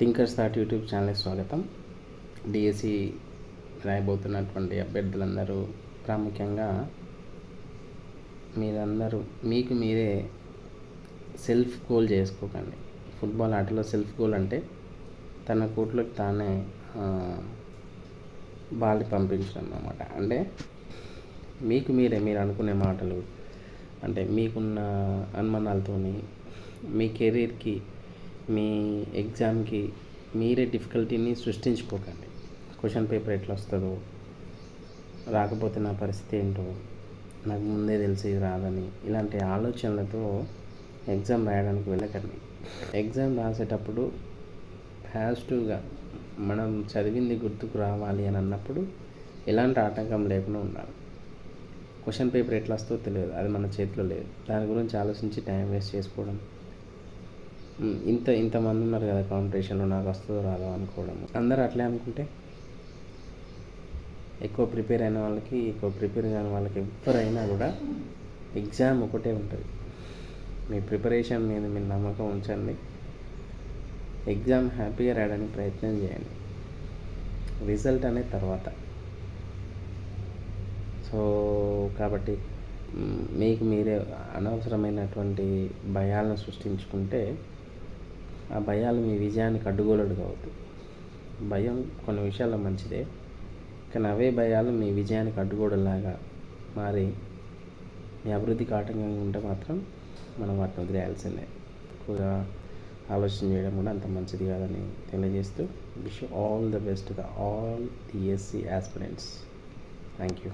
Thinkers thought YouTube ఛానల్కి స్వాగతం. DSC రాయబోతున్నటువంటి అభ్యర్థులందరూ ప్రాముఖ్యంగా మీరందరూ మీకు మీరే సెల్ఫ్ గోల్ చేసుకోకండి. ఫుట్బాల్ ఆటలో సెల్ఫ్ గోల్ అంటే తన కోట్లోకి తానే బాల్ పంపించడం అన్నమాట. అంటే మీకు మీరే మీరు అనుకునే మాటలు అంటే మీకున్న అనుమానాలతోని మీ కెరీర్కి మీ ఎగ్జామ్కి మీరే డిఫికల్టీని సృష్టించుకోకండి. క్వశ్చన్ పేపర్ ఎట్లా వస్తుందో రాకపోతే నా పరిస్థితి ఏంటో నాకు ముందే తెలిసి రాదని ఇలాంటి ఆలోచనలతో ఎగ్జామ్ రాయడానికి వెళ్ళకండి. ఎగ్జామ్ రాసేటప్పుడు పాజిటివ్గా మనం చదివింది గుర్తుకు రావాలి అని అన్నప్పుడు ఎలాంటి ఆటంకం లేకుండా ఉండాలి. క్వశ్చన్ పేపర్ ఎట్లా వస్తుందో తెలియదు అది మన చేతిలో లేదు. దాని గురించి ఆలోచించి టైం వేస్ట్ చేసుకోవడం. ఇంత ఇంతమంది ఉన్నారు కదా కాంపిటీషన్లో నాకు వస్తుందో రాదో అనుకోవడం అందరూ అట్లే అనుకుంటే ఎక్కువ ప్రిపేర్ అయిన వాళ్ళకి ఎక్కువ ప్రిపేర్ కాని వాళ్ళకి ఎవరైనా కూడా ఎగ్జామ్ ఒకటే ఉంటుంది. మీ ప్రిపరేషన్ మీద మీ నమ్మకం ఉంచండి. ఎగ్జామ్ హ్యాపీగా రాయడానికి ప్రయత్నం చేయండి. రిజల్ట్ అనేది తర్వాత. సో కాబట్టి మీకు మీరే అనవసరమైనటువంటి భయాలను సృష్టించుకుంటే ఆ భయాలు మీ విజయానికి అడ్డుగోలడు కావద్దు. భయం కొన్ని విషయాల్లో మంచిదే కానీ అవే భయాలు మీ విజయానికి అడ్డుగోడలాగా మారి మీ అభివృద్ధికి ఆటంకంగా ఉంటే మాత్రం మనం వాటిని వదిలేయాల్సిందే. ఎక్కువగా ఆలోచన చేయడం కూడా అంత మంచిది కాదని తెలియజేస్తూ wish all the best the all SC aspirants. Thank you